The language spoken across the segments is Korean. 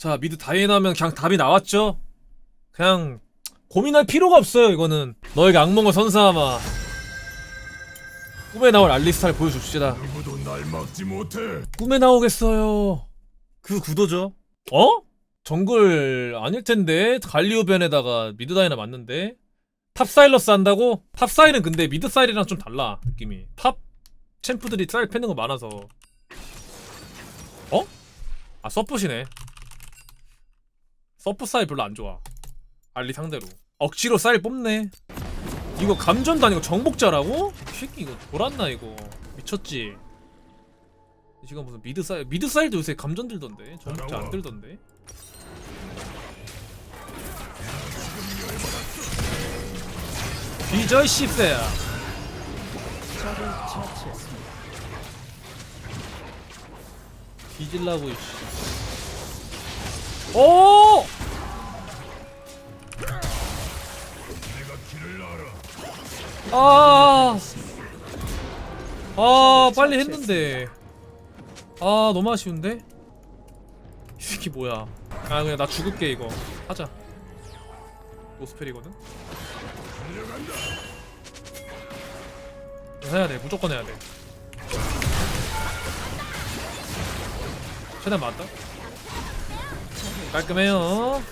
자 미드 다이나면 그냥 답이 나왔죠? 그냥 고민할 필요가 없어요 이거는. 너에게 악몽을 선사하마. 꿈에 나올 알리스타를 보여줍시다. 누구도 날 막지 못해. 꿈에 나오겠어요. 그 구도죠? 어? 정글 아닐 텐데 갈리오 변에다가 미드 다이나 맞는데? 탑 사일러스 한다고? 탑 사일은 근데 미드 사일이랑 좀 달라 느낌이. 탑 챔프들이 쌀 패는 거 많아서. 어? 아 서폿이네 서폿 사일 별로 안 좋아. 알리 상대로. 억지로 사일 뽑네. 이거 감전도 아니고 정복자라고? 이 새끼 이거 돌았나 이거? 미쳤지? 이 시간 무슨 미드 사일 미드 사일도 요새 감전 들던데? 정복자 안 들던데? 뒤져 씹새야. 뒤질라고 이씨. 오! 아, 아. 빨리 했는데. 아 너무 아쉬운데? 이 새끼 뭐야? 아 그냥 나 죽을게 이거. 하자. 이거 해야 돼. 무조건 해야 돼. 최대한 맞다. 깔끔해요.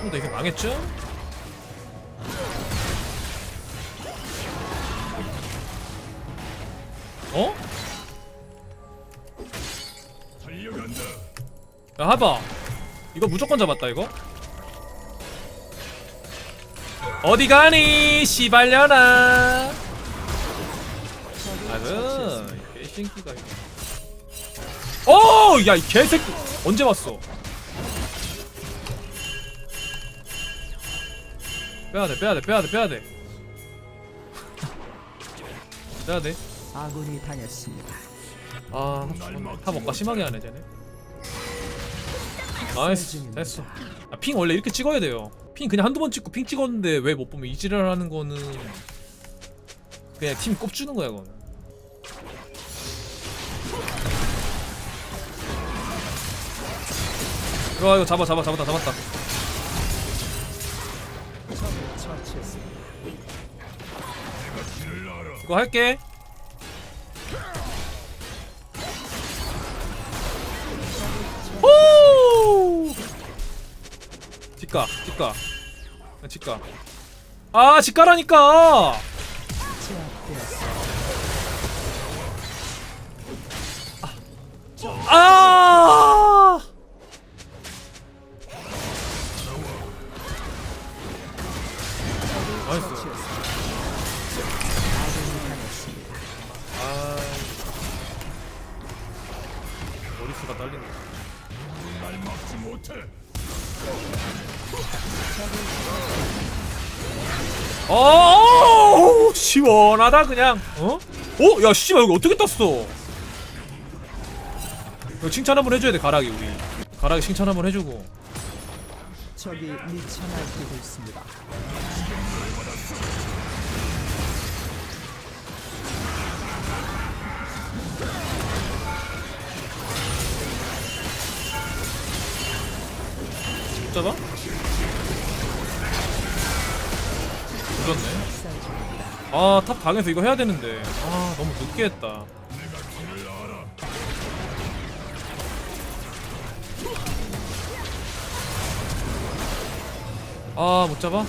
근데 이게 망했죠? 어? 야 하봐 이거 무조건 잡았다 이거? 어디 가니 씨발려나 아그 개신기가 이거. 어야 이 개새끼. 언제 왔어? 빼야돼 빼야돼 빼야돼 빼야돼. 빼야돼 아군이 당했습니다. 아, 다 먹가 심하게 하네 쟤네. 나이스, 됐어. 아, 핑 원래 이렇게 찍어야 돼요. 핑 그냥 한두 번 찍고 핑 찍었는데 왜 못 보면 이지랄 하는 거는 그냥 팀 꼽주는 거야 그거는. 이거 이거 잡아 잡아 잡았다 잡았다. 이거 할게. 집가, 집가, 그냥 집가. 아, 집가라니까. 제압되었습니다. 아! 나이스. 아. 머리수가 딸린다. 날 막지 못해. 어, 시원하다 그냥. 어? 어? 야, 씨발 여기 어떻게 땄어? 이거 칭찬 한번 해줘야 돼 가락이 우리. 가락이 칭찬 한번 해주고. 적이 미쳐 날뛰고 있습니다. 잡아? 늦었네. 아, 탑 당해서 이거 해야 되는데. 아, 너무 늦게 했다. 아, 못 잡아?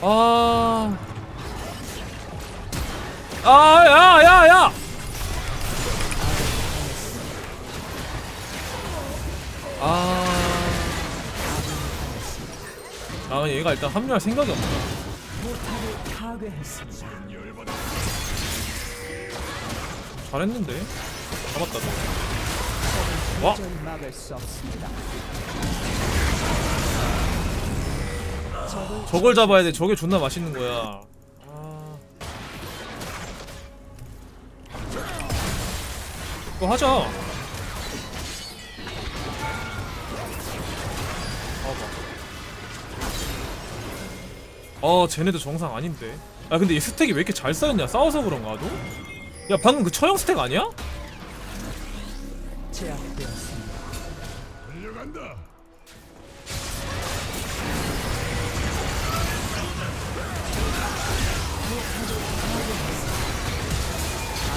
아. 아, 야, 야, 야! 아. 아, 얘가 일단 합류할 생각이 없다. 잘했는데? 잡았다, 너. 와! 저걸 잡아야 돼. 저게 존나 맛있는 거야. 아. 그거 하자. 봐봐. 어, 쟤네도 정상 아닌데. 아, 근데 이 스택이 왜 이렇게 잘 쌓였냐? 싸워서 그런가, 도 야, 방금 그 처형 스택 아니야? 제압되었습니다.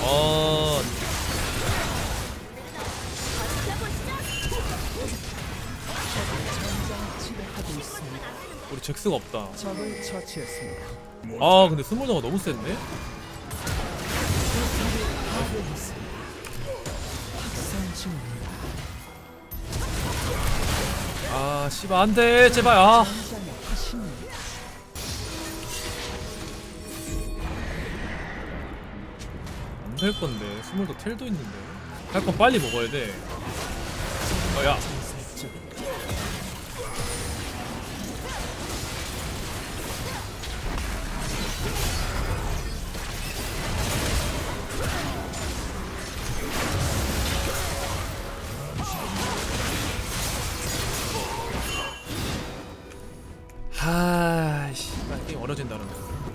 아 잭스가 없다 적을 처치했습니다. 아 근데 스몰더가 너무 센데? 아 씨발 안돼 제발 아 전장의 화신입니다. 안될 건데 스몰더 텔도 있는데 할 건 빨리 먹어야 돼 어야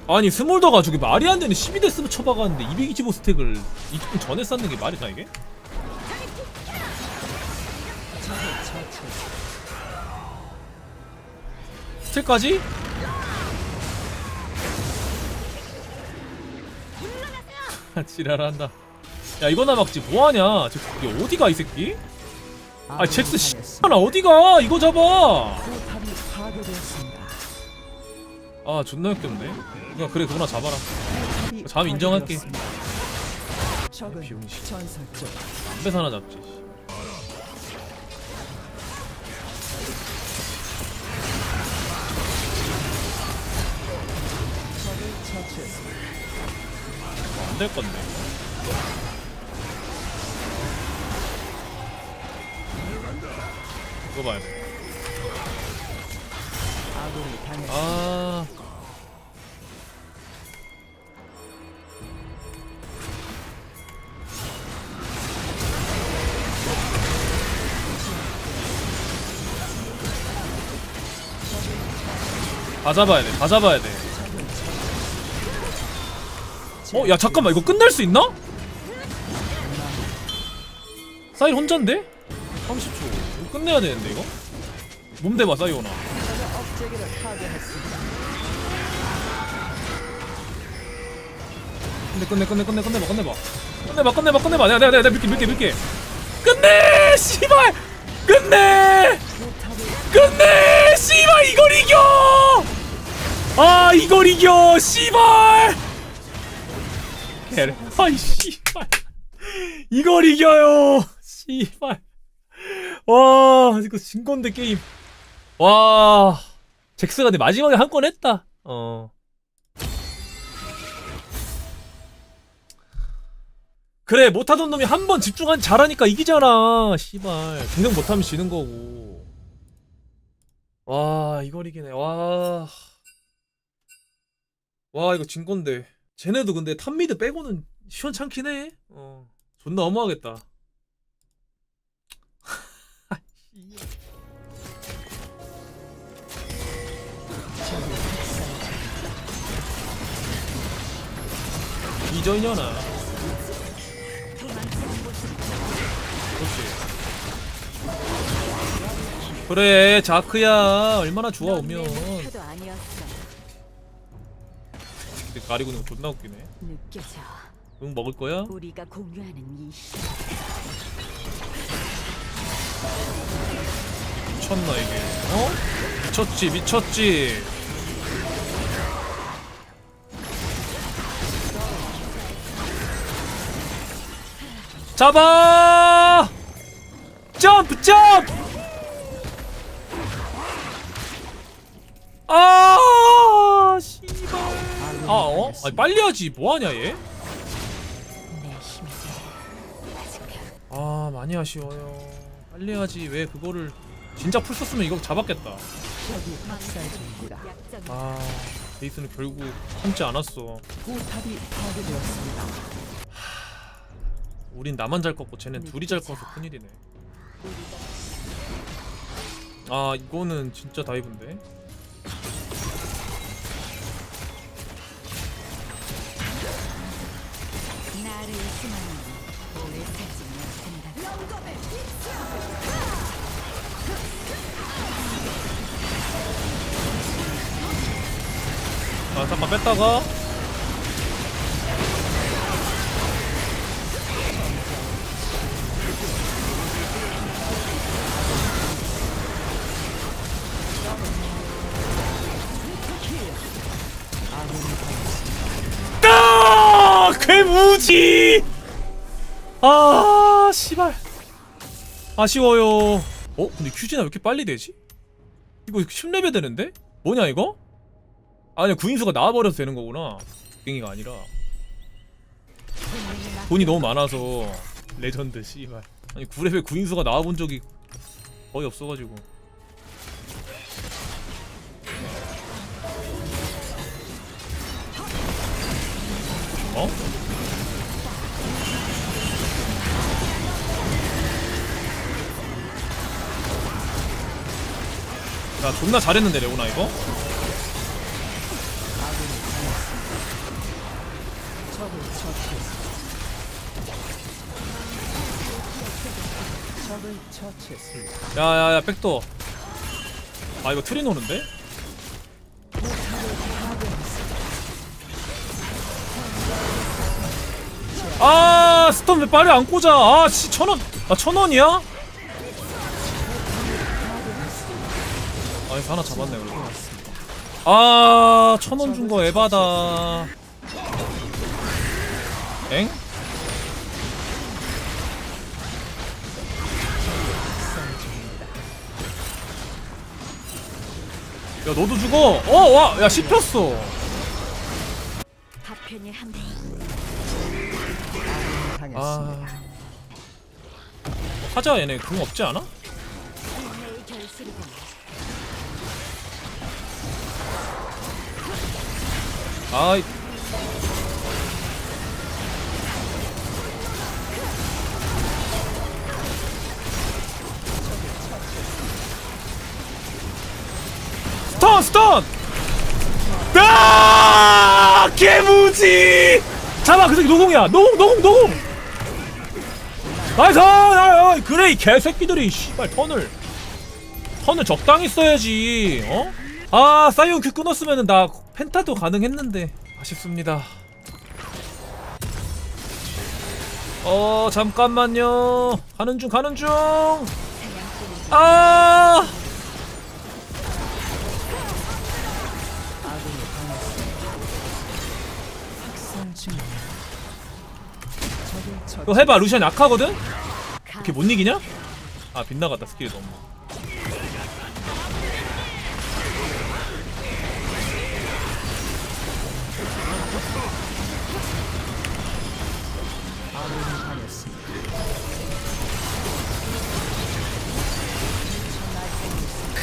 아니 스몰더가 저기 말이 안 되는 12데스 쳐박았는데 225 스택을 20분 전에 쌓는 게 말이 다 이게? 스택까지? 지랄한다 야 이거나 막지 뭐하냐 저 이게 어디가 이 새끼? 아 잭스 씨 하나 어디가 이거 잡아 아 존나 역겹네 그냥 그래 그거나 잡아라 잠 인정할게. 적은. 전설적 담배사 하나 잡지 적을 처치했습니다. 안될 건데 이거 봐야 돼 아. 다 잡아야 돼. 다 잡아야 돼. 어, 야 잠깐만 이거 끝낼 수 있나? 사일 혼잔데? 30초. 이거 끝내야 되는데 이거? 몸 대봐 사이오나. 업체계를 파괴했습니다. 끝내 끝내 끝내 끝내 끝내봐 끝내봐. 끝내봐 끝내봐 끝내봐. 내가 내가 내가 밀게 밀게 밀게. 끝내! 씨발! 끝내! 끝내! 씨발 이걸 이겨! 아 이걸 이겨! 씨발! 개를 아이 씨발. 이걸 이겨요! 씨발. 와 이거 진 건데 게임. 와 잭스가 내 마지막에 한 건 했다. 어. 그래 못하던 놈이 한 번 집중한 잘하니까 이기잖아 씨발. 공격 못하면 지는 거고. 와 이걸 이기네. 와 와 이거 진 건데. 쟤네도 근데 탑미드 빼고는 시원찮긴 해 어. 존나 어마하겠다 중. 이전이잖아 그렇지 그래 자크야 얼마나 좋아 오면 목표도 아니었어. 근데 가리고 있는 거 존나 웃기네 느껴져. 응 먹을 거야? 우리가 공유하는 이 힘. 미쳤나 이게 어? 미쳤지 미쳤지 잡아! 점프 점프! 아 씨발. 아 어? 아니 빨리 하지. 뭐 하냐 얘? 내 힘이 아직 아 많이 아쉬워요. 빨리 하지. 왜 그거를 진짜 풀 썼으면 이거 잡았겠다. 아 베이스는 결국 참지 않았어. 포탑이 파괴되었습니다. 우린 나만 잘 껐고 쟤는 둘이 잘 꺼서 큰일이네. 아 이거는 진짜 다이브인데? 나를 의심하니 오래 살지 못한다. 아 잠깐 뺐다가 괴무지! 아 씨발. 아쉬워요. 어 근데 큐지나 왜 이렇게 빨리 되지? 이거 10레벨 되는데? 뭐냐 이거? 아니 구인수가 나와버려서 되는 거구나. 갱이가 아니라. 돈이 너무 많아서. 레전드 씨발. 아니 9레벨 구인수가 나와본 적이 거의 없어가지고. 어? 야 존나 잘했는데 레오나 이거? 야야야 백도 아 이거 트린 오는데? 아 스톤 왜 빨리 안 꽂아 아씨 천원 아 천원이야? 아 이거 하나 잡았네 그래도 아 천원 준 거 에바다 엥? 야 너도 죽어 어와야 씹혔어 파편이 한 번. 당했습니다. 아 하자 얘네 궁 없지 않아? 아이. 스턴 스턴! 아 개무지! 잡아 그 새끼 노공이야. 노공 노공 노공! 나이스! 아, 아, 그래 이 개새끼들이 씨발 턴을. 턴을 적당히 써야지 어? 아 사이온 큐 끊었으면은 나 펜타도 가능했는데 아쉽습니다 어 잠깐만요 가는 중 가는. 적을 처치. 이거 해봐 루시안 약하거든? 가. 이렇게 못 이기냐? 아 빗나갔다 스킬이 너무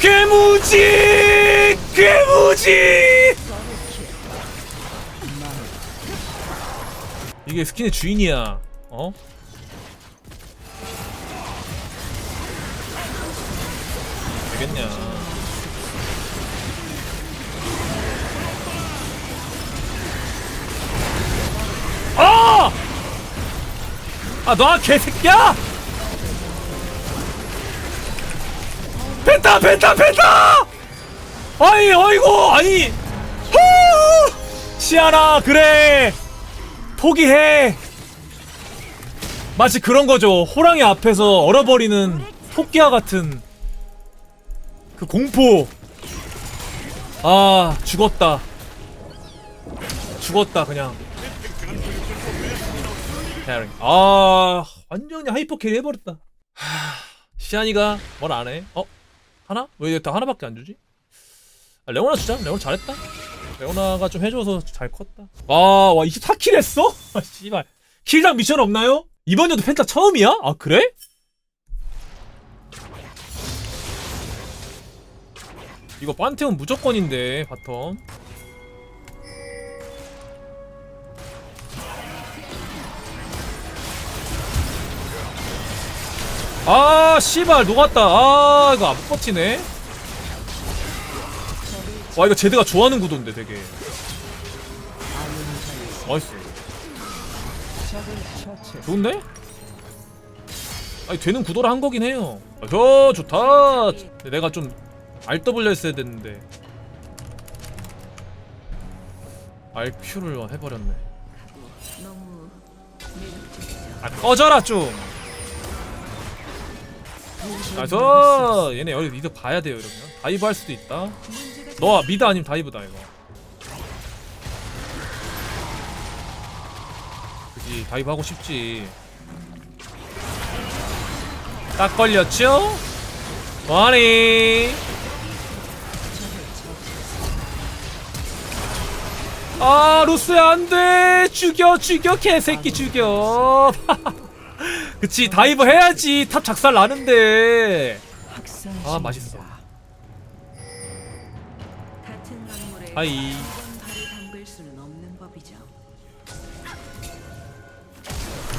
괴무지 괴무지 이게 스킨의 주인이야 어? 되겠냐 아! 아, 너 개새끼야! 펜타, 펜타, 펜타! 아니, 어이구, 아니, 후! 시아나, 그래! 포기해! 마치 그런 거죠. 호랑이 앞에서 얼어버리는 토끼와 같은 그 공포. 아, 죽었다. 죽었다, 그냥. 아, 완전히 하이퍼 캐리 해버렸다. 하, 시안이가 뭘 안 해? 어? 하나? 왜 다 하나밖에 안 주지? 아, 레오나 주자. 레오나 잘했다. 레오나가 좀 해줘서 잘 컸다. 아, 와, 24킬 했어? 아, 씨발. 킬당 미션 없나요? 이번 연도 펜타 처음이야? 아, 그래? 이거 판테온 무조건인데, 바텀. 아, 씨발, 녹았다. 아, 이거 안 버티네. 와, 이거 제드가 좋아하는 구도인데, 되게. 나이스. 좋은데? 아니 되는 구도를 한 거긴 해요 아, 저 좋다 내가 좀 RW 했어야 됐는데 RQ를 해버렸네 아 꺼져라 좀 그래서 얘네 여기 미드 봐야 돼요 이러면. 다이브 할 수도 있다. 너 미드 아니면 다이브다 이거. 그지 다이브 하고 싶지. 딱 걸렸죠? 뭐하니? 아 루스야 안돼! 죽여 죽여 개새끼 죽여 그치 다이브 해야지 탑 작살 나는데. 아 맛있어. 하이.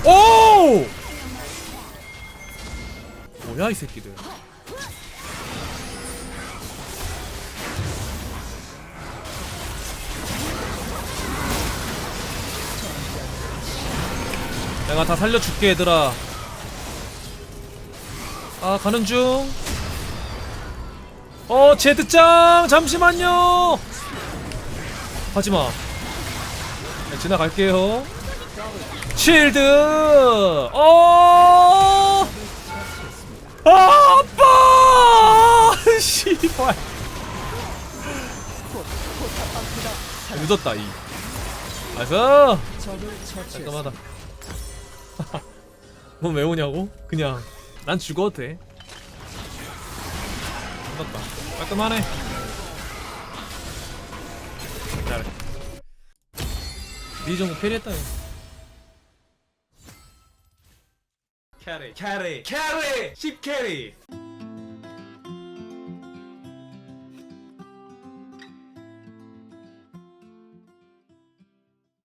오! 뭐야 이 새끼들. 내가 다 살려줄게 얘들아 아 가는 중 어, 제드짱, 잠시만요! 하지마. 네, 지나갈게요. 쉴드! 어! 아, 아빠! 씨발. 늦었다, 이. 처치했습니다. 깔끔하다. 뭐왜 오냐고? 그냥. 난 죽어도 돼. 끝났다. 깔끔하네. 잘해. 이 정도 캐리했다. 캐리, 캐리, 캐리! 10 캐리!